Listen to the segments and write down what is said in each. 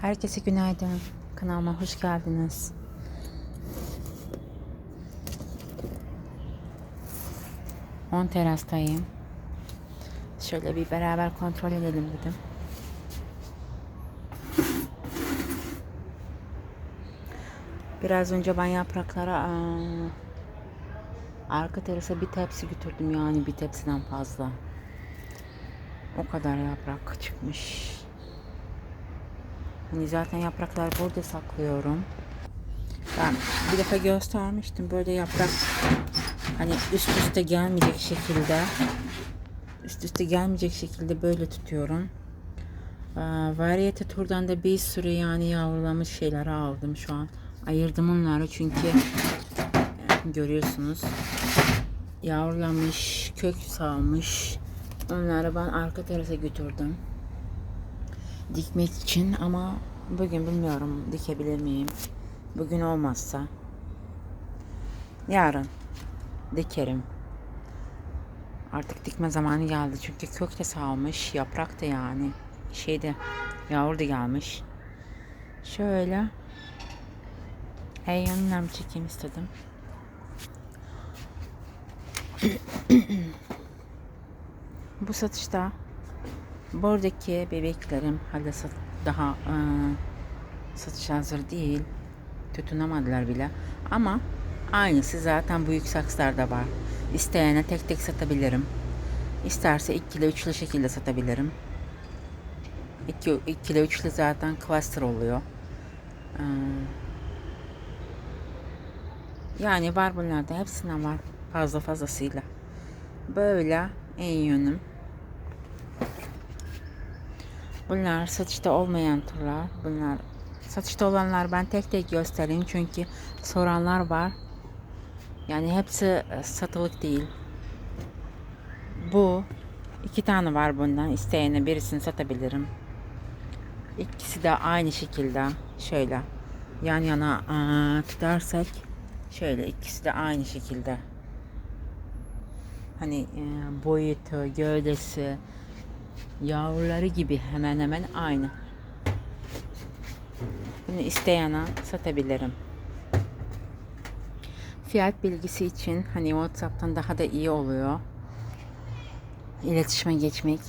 Herkese günaydın. Kanalıma hoş geldiniz. On terastayım. Şöyle bir beraber kontrol edelim dedim. Biraz önce ben yapraklara arka terasa bir tepsi götürdüm yani bir tepsiden fazla. O kadar yaprak çıkmış. Hani zaten yapraklar burada saklıyorum. Ben bir defa göstermiştim böyle yaprak hani üst üste gelmeyecek şekilde üst üste gelmeyecek şekilde böyle tutuyorum. Ee, Variety turdan da bir sürü yani yavrulamış şeyler aldım şu an. Ayırdım onları çünkü görüyorsunuz yavrulamış, kök salmış. Onları ben arka terasa götürdüm dikmek için ama bugün bilmiyorum dikebilir miyim. Bugün olmazsa yarın dikerim. Artık dikme zamanı geldi çünkü kök de salmış, yaprak da yani şeyde yavru da gelmiş. Şöyle hey yanından çekeyim istedim. Bu satışta buradaki bebeklerim hala sat, daha e, satışa hazır değil. Tutunamadılar bile. Ama aynısı zaten büyük saksılarda var. İsteyene tek tek satabilirim. İsterse ikili üçlü şekilde satabilirim. 2 ikili üçlü zaten cluster oluyor. Ee, yani var bunlarda hepsinden var fazla fazlasıyla. Böyle en yönüm. Bunlar satışta olmayan turlar. Bunlar satışta olanlar ben tek tek göstereyim çünkü soranlar var. Yani hepsi e, satılık değil. Bu iki tane var bundan. İsteyene birisini satabilirim. İkisi de aynı şekilde şöyle yan yana aa, tutarsak şöyle ikisi de aynı şekilde. Hani e, boyutu, gövdesi, yavruları gibi hemen hemen aynı. Bunu isteyene satabilirim. Fiyat bilgisi için hani WhatsApp'tan daha da iyi oluyor. İletişime geçmek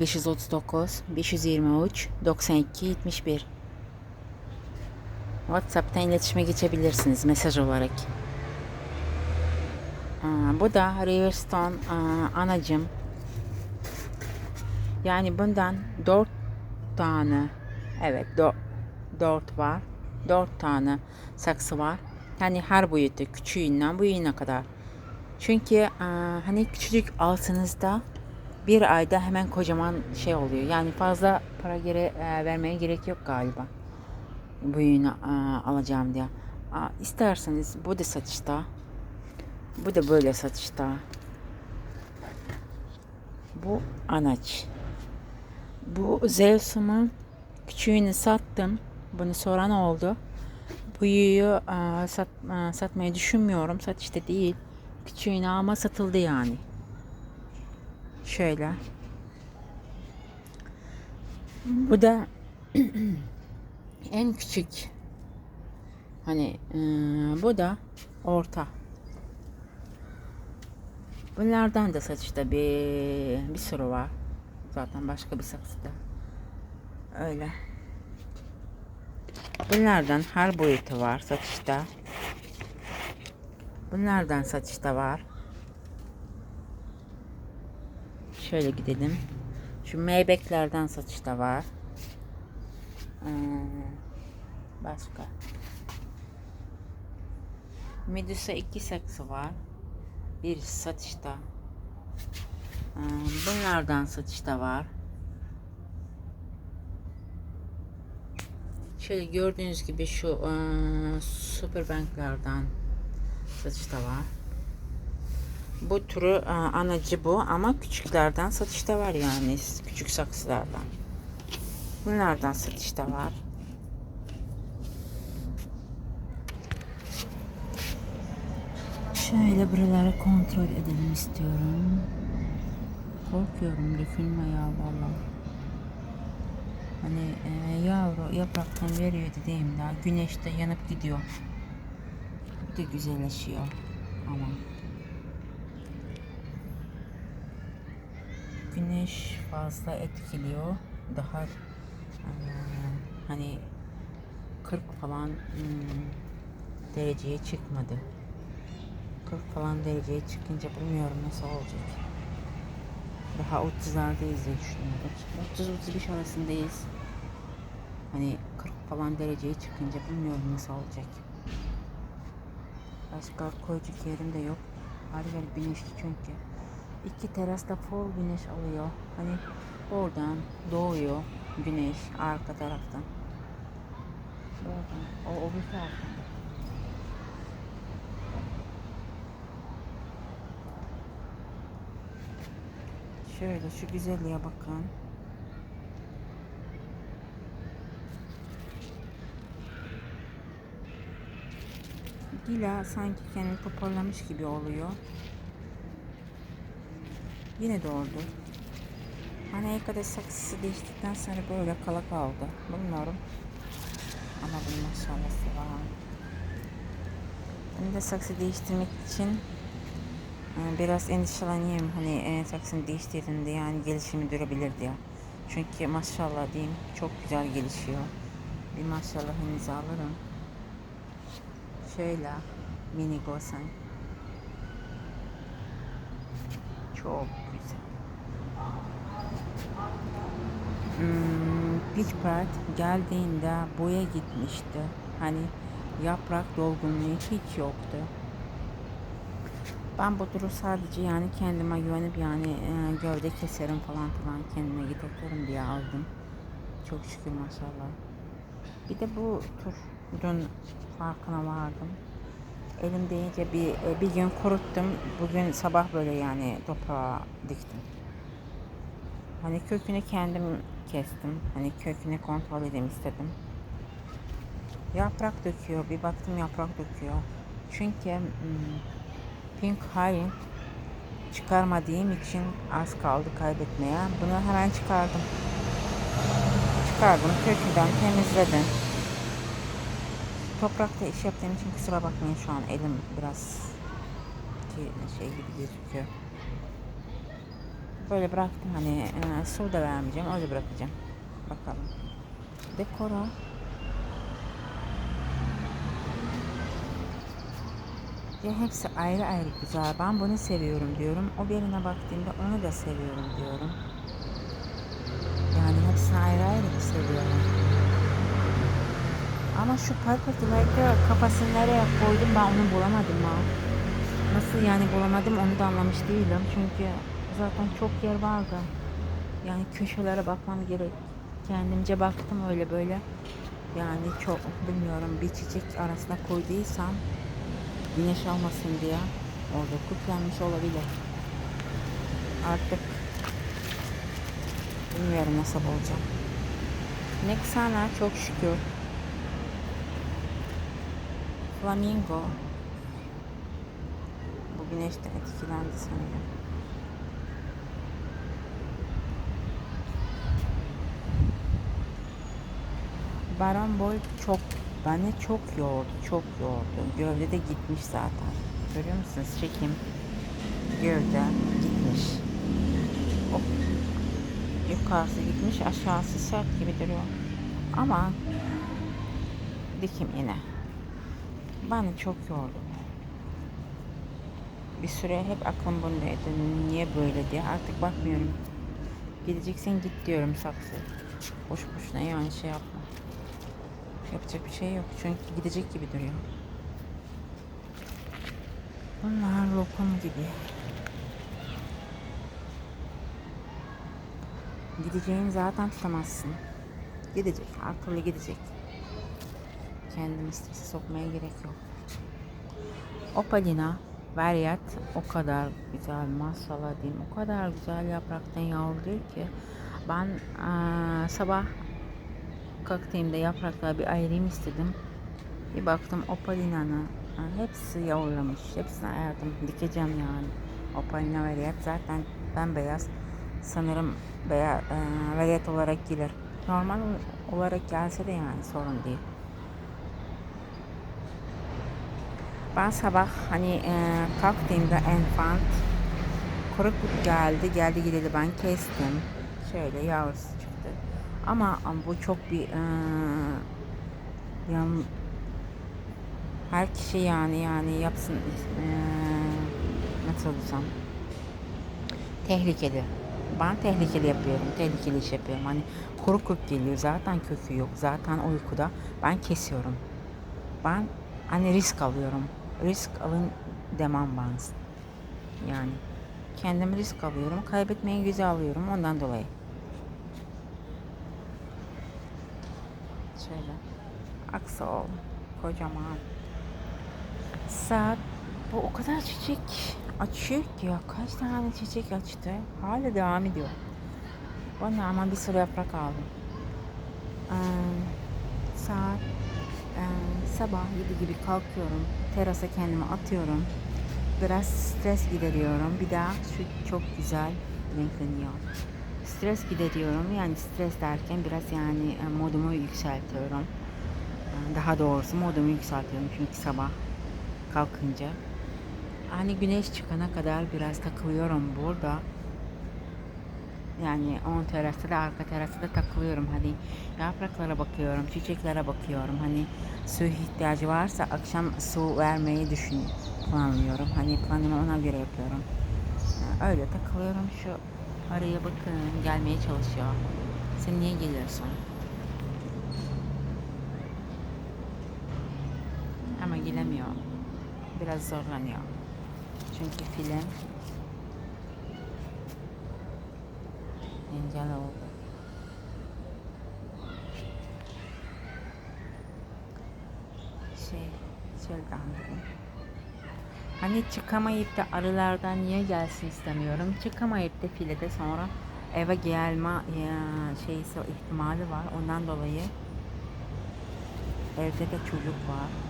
0539 523 92 71 WhatsApp'tan iletişime geçebilirsiniz mesaj olarak. Aa, bu da Riverstone anacım yani bundan dört tane evet dört var. Dört tane saksı var. Yani her boyutu küçüğünden büyüğüne kadar. Çünkü e, hani küçücük altınızda bir ayda hemen kocaman şey oluyor. Yani fazla para gere, e, vermeye gerek yok galiba. Büyüğünü e, alacağım diye. A, isterseniz bu da satışta. Bu da böyle satışta. Bu anaç. Bu Zeus'umu küçüğünü sattım. Bunu soran oldu. Büyüğü e, sat, e, satmayı düşünmüyorum. Satışta değil. Küçüğünü ama satıldı yani. Şöyle. Bu da en küçük. Hani e, bu da orta. Bunlardan da satışta bir bir sürü var. Zaten başka bir saksıda. Öyle. Bunlardan her boyutu var satışta. Bunlardan satışta var. Şöyle gidelim. Şu meybeklerden satışta var. Ee, başka. Medusa iki saksı var. Bir satışta. Ee, bunlardan satışta var. Şöyle gördüğünüz gibi şu e, Superbank'lardan satışta var. Bu türü e, anacı bu ama küçüklerden satışta var yani küçük saksılardan. Bunlardan satışta var. Şöyle buraları kontrol edelim istiyorum. Korkuyorum dökülme ya vallahi. Hani e, yavru yapraktan veriyor dediğimde güneşte yanıp gidiyor. Bir de güzelleşiyor ama. Güneş fazla etkiliyor. Daha eee, hani 40 falan hmm, dereceye çıkmadı. 40 falan dereceye çıkınca bilmiyorum nasıl olacak. Daha 30'lardayız diye düşünüyorum. 30-35 arasındayız. Hani 40 falan dereceye çıkınca bilmiyorum nasıl olacak. Başka koyacak yerim de yok. Yer güneşli çünkü. İki terasta full güneş alıyor. Hani oradan doğuyor güneş arka taraftan. Oradan, o, o bir taraftan. Şöyle şu güzelliğe bakın. Dila sanki kendini toparlamış gibi oluyor. Yine doğurdu. Kadar saksısı değiştikten sonra böyle kala kaldı. Bilmiyorum. Ama bunun maşallahı var. Ben de saksı değiştirmek için biraz endişeleniyorum. Hani e, saksını değiştirdiğinde yani gelişimi durabilir diye. Çünkü maşallah diyeyim çok güzel gelişiyor. Bir maşallahınızı alırım. Şöyle mini gosen. Çok güzel. Hmm, Pitchpart geldiğinde boya gitmişti. Hani yaprak dolgunluğu hiç yoktu. Ben bu turu sadece yani kendime güvenip yani e, gövde keserim falan filan kendime giderim diye aldım. Çok şükür maşallah. Bir de bu turun farkına vardım. Elimde iyice bir, e, bir gün kuruttum. Bugün sabah böyle yani toprağa diktim. Hani kökünü kendim kestim. Hani kökünü kontrol edeyim istedim. Yaprak döküyor. Bir baktım yaprak döküyor. Çünkü hmm, Pink Haring çıkarmadığım için az kaldı kaybetmeye. Bunu hemen çıkardım. Çıkardım. Kökünden temizledim. Toprakta iş yaptığım için kusura bakmayın şu an elim biraz şey gibi gözüküyor. Böyle bıraktım hani e, su da vermeyeceğim öyle bırakacağım. Bakalım. Dekora. Ya hepsi ayrı ayrı güzel. Ben bunu seviyorum diyorum. O birine baktığımda onu da seviyorum diyorum. Yani hepsini ayrı ayrı seviyorum. Ama şu Delight'ı kafasını nereye koydum ben onu bulamadım ha. Nasıl yani bulamadım onu da anlamış değilim. Çünkü zaten çok yer vardı. Yani köşelere bakmam gerek. Kendimce baktım öyle böyle. Yani çok bilmiyorum bir çiçek arasına koyduysam güneş almasın diye orada kuplanmış olabilir. Artık bilmiyorum nasıl olacak. Nexana çok şükür. Flamingo bu güneşten etkilendi sanırım. Baran Boy çok beni çok yordu, çok yordu. Gövde de gitmiş zaten. Görüyor musunuz? Çekim. Gövde gitmiş. O yukarısı gitmiş, aşağısı sert gibi duruyor. Ama dikim yine. Beni çok yordu. Bir süre hep aklım bundaydı. Niye böyle diye. Artık bakmıyorum. Gideceksin git diyorum saksı. Boş boşuna yani şey yapma. Yapacak bir şey yok. Çünkü gidecek gibi duruyor. Bunlar lokum gibi. Gideceğini zaten tutamazsın. Gidecek. Her gidecek. Kendini strese sokmaya gerek yok. Opalina Variat o kadar güzel maşallah diyeyim. O kadar güzel yapraktan yavruluyor ki ben aa, sabah kalktığımda yaprakları bir ayırayım istedim. Bir baktım opalinanı hepsi yavrulamış. Hepsini ayırdım. Dikeceğim yani. Opalina Variat zaten bembeyaz. Sanırım veya e, variat olarak gelir. Normal olarak gelse de yani sorun değil. Ben sabah hani e, kalktığımda enfant kurukluk geldi. Geldi gideli ben kestim. Şöyle yavrusu. Ama, bu çok bir e, yan, her kişi yani yani yapsın e, nasıl desem tehlikeli. Ben tehlikeli yapıyorum. Tehlikeli iş yapıyorum. Hani kuru kurt geliyor. Zaten kökü yok. Zaten uykuda. Ben kesiyorum. Ben hani risk alıyorum. Risk alın demem ben. Yani kendim risk alıyorum. Kaybetmeyi göze alıyorum. Ondan dolayı. Şöyle. Aksol. Kocaman. Saat bu o kadar çiçek açıyor ki ya. Kaç tane çiçek açtı. Hala devam ediyor. Bana ama bir sürü yaprak aldım. Ee, saat e, sabah 7 gibi kalkıyorum. Terasa kendimi atıyorum. Biraz stres gideriyorum. Bir daha şu çok güzel renkleniyor. Stres gideriyorum. Yani stres derken biraz yani e, modumu yükseltiyorum. Daha doğrusu modumu yükseltiyorum çünkü sabah kalkınca. Hani güneş çıkana kadar biraz takılıyorum burada. Yani on terasta da arka terasta da takılıyorum. Hani yapraklara bakıyorum, çiçeklere bakıyorum. Hani su ihtiyacı varsa akşam su vermeyi düşün planlıyorum. Hani planımı ona göre yapıyorum. Yani öyle takılıyorum. Şu araya bakın gelmeye çalışıyor. Sen niye geliyorsun? Ama gelemiyor. Biraz zorlanıyor. Çünkü film engel oldu. Şey, dedim. Hani çıkamayıp da arılardan niye gelsin istemiyorum. Çıkamayıp da filede sonra eve gelme şeysi ihtimali var. Ondan dolayı evde de çocuk var.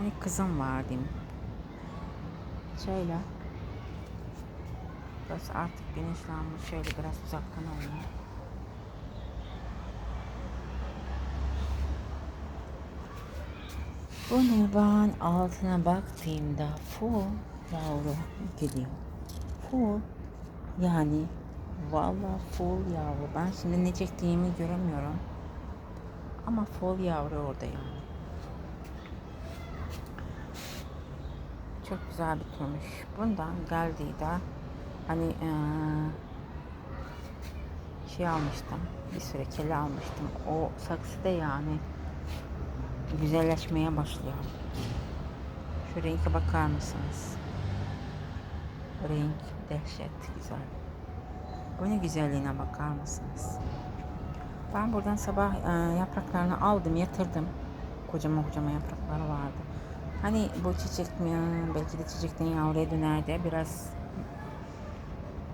Hani kızım var diyeyim. Şöyle. Burası artık güneşlenmiş. Şöyle biraz uzaktan alayım. Bunu ben altına baktığımda full yavru geliyor. Full yani valla full yavru. Ben şimdi ne çektiğimi göremiyorum. Ama full yavru orada yani. Çok güzel bitirmiş. Bundan geldiği de hani eee, şey almıştım. Bir süre kele almıştım. O saksı da yani güzelleşmeye başlıyor. Şu renke bakar mısınız? Renk dehşet güzel. Bunun güzelliğine bakar mısınız? Ben buradan sabah e, yapraklarını aldım, yatırdım. Kocaman kocaman yaprakları vardı. Hani bu çiçek mi, belki de çiçekten yavruya döner de biraz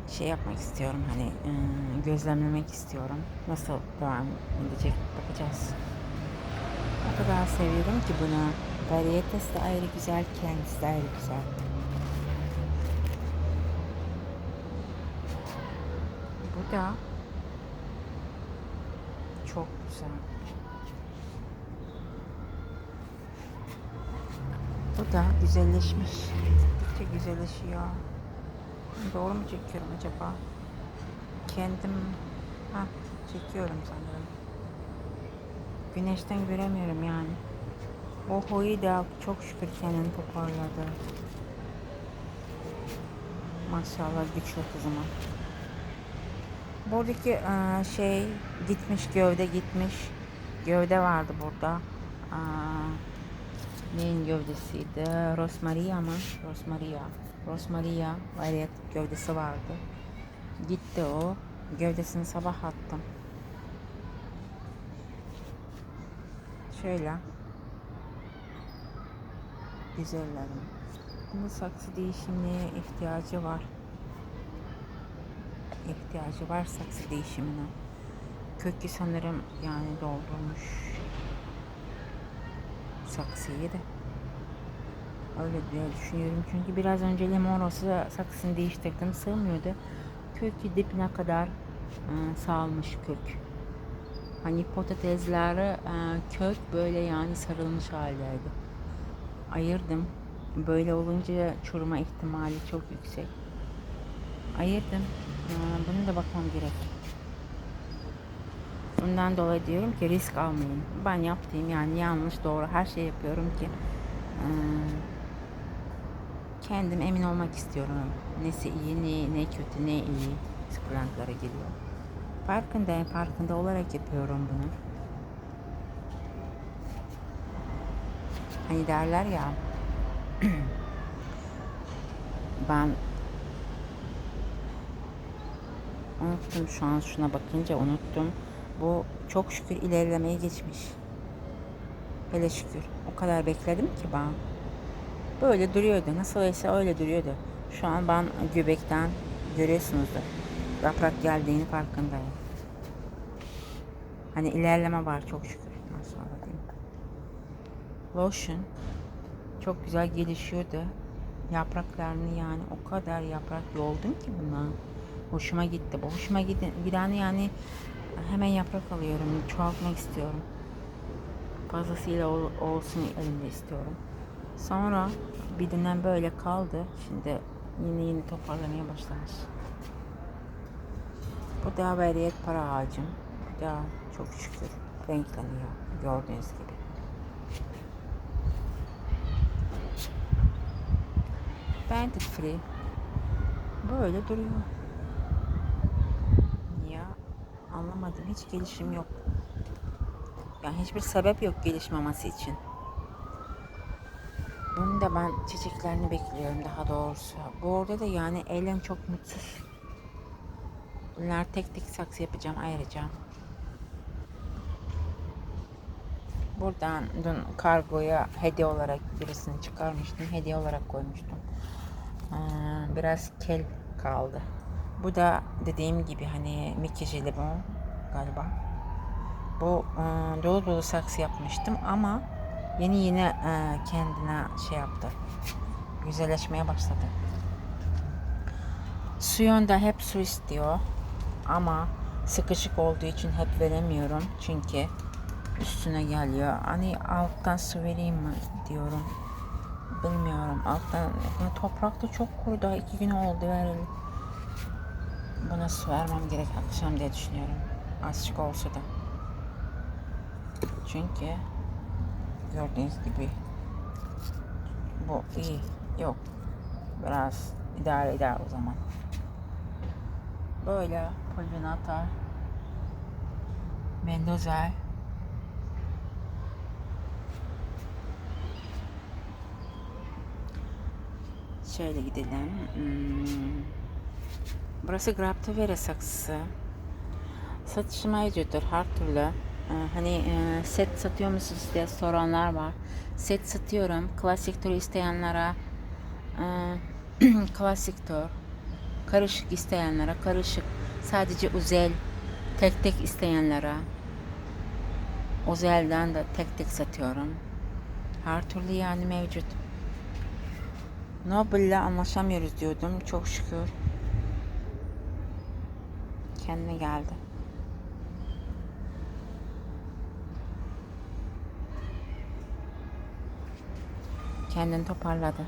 şey yapmak istiyorum hani e, gözlemlemek istiyorum. Nasıl devam edecek bakacağız. O kadar seviyorum ki bunu. Variyetesi de ayrı güzel, kendisi de ayrı güzel. Bu da çok güzel. Bu da güzelleşmiş. Gittikçe güzelleşiyor. Doğru mu çekiyorum acaba? Kendim ha çekiyorum sanırım. Güneşten göremiyorum yani. O hoyu da çok şükür kendini toparladı. Maşallah güçlü kızıma. Buradaki eee, şey gitmiş gövde gitmiş. Gövde vardı burada. Neyin gövdesiydi? Rosmaria mı? Rosmaria. Rosmaria variyet gövdesi vardı. Gitti o. Gövdesini sabah attım. Şöyle. Güzellerim. Bunun saksı değişimine ihtiyacı var. İhtiyacı var saksı değişimine. Kökü sanırım yani doldurmuş saksıyı da. Öyle diye düşünüyorum. Çünkü biraz önce limon olsa saksını değiştirdim. Sığmıyordu. Kökü dipine kadar ıı, sağılmış kök. Hani patatesleri e, kök böyle yani sarılmış haldeydi. Ayırdım. Böyle olunca çürüme ihtimali çok yüksek. Ayırdım. E, bunu da bakmam gerek. Bundan dolayı diyorum ki risk almayın. Ben yaptığım yani yanlış doğru her şey yapıyorum ki kendim emin olmak istiyorum. Nesi iyi, ne, ne kötü, ne iyi sıkıntılara geliyor. Farkındayım, farkında olarak yapıyorum bunu. Hani derler ya ben unuttum şu an şuna bakınca unuttum. Bu çok şükür ilerlemeye geçmiş. Hele şükür. O kadar bekledim ki ben. Böyle duruyordu. Nasıl ise öyle duruyordu. Şu an ben göbekten görüyorsunuzdur. Yaprak geldiğini farkındayım. Hani ilerleme var çok şükür. Nasıl diyeyim. Lotion çok güzel gelişiyordu. Yapraklarını yani o kadar yaprak yoldum ki bundan. Hoşuma gitti. Bu hoşuma giden, yani hemen yaprak alıyorum. Çoğaltmak istiyorum. Fazlasıyla ol, olsun elimde istiyorum. Sonra bir dönem böyle kaldı. Şimdi yeni yeni toparlamaya başlamış. Bu da beriyet para ağacım. Bu da çok şükür renkleniyor. Gördüğünüz gibi. Bandit Free. Böyle duruyor. Ya anlamadım. Hiç gelişim yok. Yani hiçbir sebep yok gelişmemesi için. Bunun da ben çiçeklerini bekliyorum daha doğrusu. Bu arada da yani eylem çok mutsuz. Bunlar tek tek saksı yapacağım ayrıca. Buradan dün kargoya hediye olarak birisini çıkarmıştım. Hediye olarak koymuştum. Ee, biraz kel kaldı. Bu da dediğim gibi hani Mickey jelibon galiba. Bu e, dolu dolu saksı yapmıştım ama yeni yeni e, kendine şey yaptı. Güzelleşmeye başladı. Suyun da hep su istiyor. Ama sıkışık olduğu için hep veremiyorum. Çünkü üstüne geliyor. Hani alttan su vereyim mi diyorum. Bilmiyorum. Alttan toprak da çok kuru. Daha iki gün oldu vereli. Buna su vermem gerek akşam diye düşünüyorum. Azıcık olsa da. Çünkü gördüğünüz gibi bu iyi. Yok. Biraz idare eder o zaman. Böyle Pollinata Mendoza Şöyle gidelim. Hmm. Burası Graptovera saksısı. Satışım mevcuttur her türlü. Ee, hani e, set satıyor musunuz diye soranlar var. Set satıyorum. Klasik tur isteyenlere e, klasik tur. Karışık isteyenlere karışık. Sadece özel tek tek isteyenlere özelden de tek tek satıyorum. Her türlü yani mevcut. Nobel'le anlaşamıyoruz diyordum. Çok şükür. Kendine geldi. Kendini toparladı.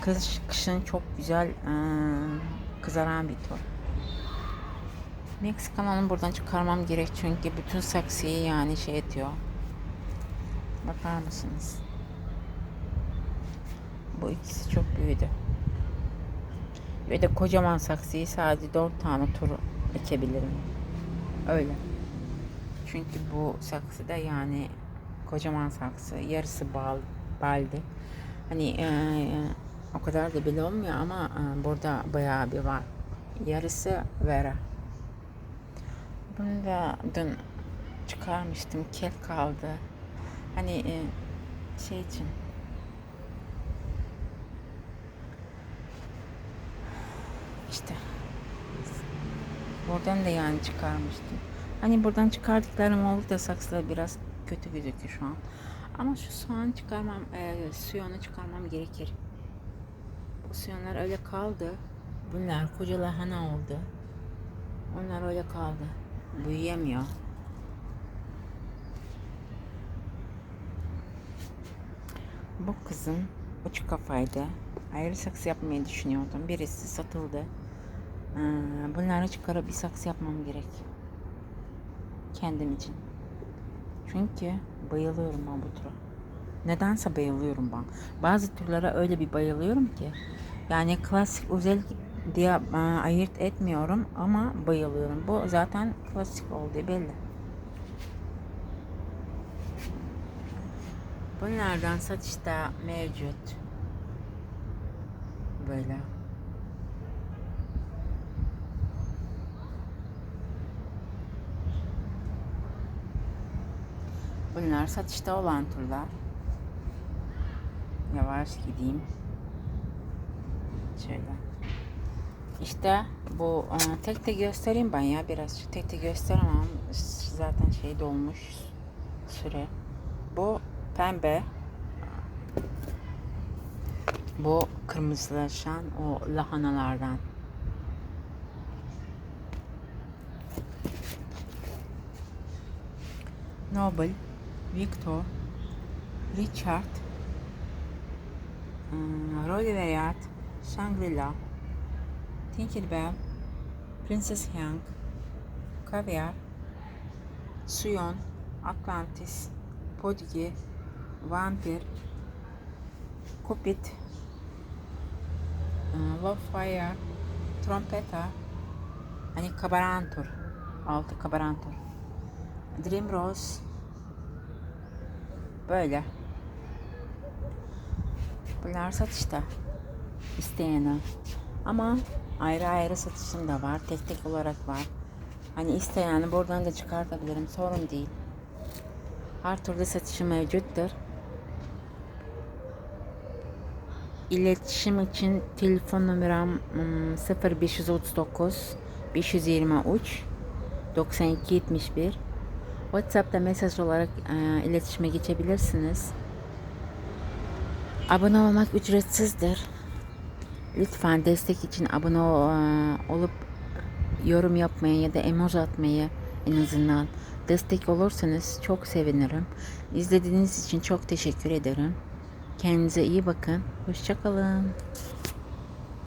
Kış, kışın çok güzel ıı, kızaran bir tur. Meksikan'ı buradan çıkarmam gerek çünkü bütün saksıyı yani şey ediyor. Bakar mısınız? Bu ikisi çok büyüdü. Ve de kocaman saksıyı sadece dört tane tur ekebilirim. Öyle. Çünkü bu saksı da yani kocaman saksı. Yarısı bal, baldi. Hani e, o kadar da bile olmuyor ama e, burada bayağı bir var. Yarısı vera. Bunu da dün çıkarmıştım. Kel kaldı. Hani e, şey için Buradan da yani çıkarmıştım. Hani buradan çıkardıklarım oldu da saksıda biraz kötü gözüküyor şu an. Ama şu soğan çıkarmam, e, suyonu çıkarmam gerekir. Bu suyonlar öyle kaldı. Bunlar koca lahana oldu. Onlar öyle kaldı. Büyüyemiyor. Bu kızın uç kafaydı. Ayrı saksı yapmayı düşünüyordum. Birisi satıldı. Ee, bunları çıkarıp bir saksı yapmam gerek. Kendim için. Çünkü bayılıyorum ben bu tura. Nedense bayılıyorum ben. Bazı türlere öyle bir bayılıyorum ki. Yani klasik özel diye e, ayırt etmiyorum ama bayılıyorum. Bu zaten klasik olduğu belli. Bunlardan satışta mevcut. Böyle. Bunlar satışta olan turlar. Yavaş gideyim. Şöyle. İşte bu e, tek tek göstereyim ben ya biraz. Tek tek gösteremem. Zaten şey dolmuş süre. Bu pembe. Bu kırmızılaşan o lahanalardan. Noble, Victor, Richard, hmm, Roy Veriat, Shangri-La, Tinkerbell, Princess Young, Caviar, Suyon, Atlantis, Podgi, Vampir, Cupid, uh, Love Fire, Trompeta, hani kabarantur, altı kabarantur, Dream Rose, böyle. Bunlar satışta. İsteyene. Ama ayrı ayrı satışım da var. Tek tek olarak var. Hani isteyeni buradan da çıkartabilirim. Sorun değil. Her türlü satışım mevcuttur. İletişim için telefon numaram hmm, 0539 523 92 71 WhatsApp'ta mesaj olarak e, iletişime geçebilirsiniz. Abone olmak ücretsizdir. Lütfen destek için abone e, olup yorum yapmayı ya da emoji atmayı en azından destek olursanız çok sevinirim. İzlediğiniz için çok teşekkür ederim. Kendinize iyi bakın. Hoşçakalın.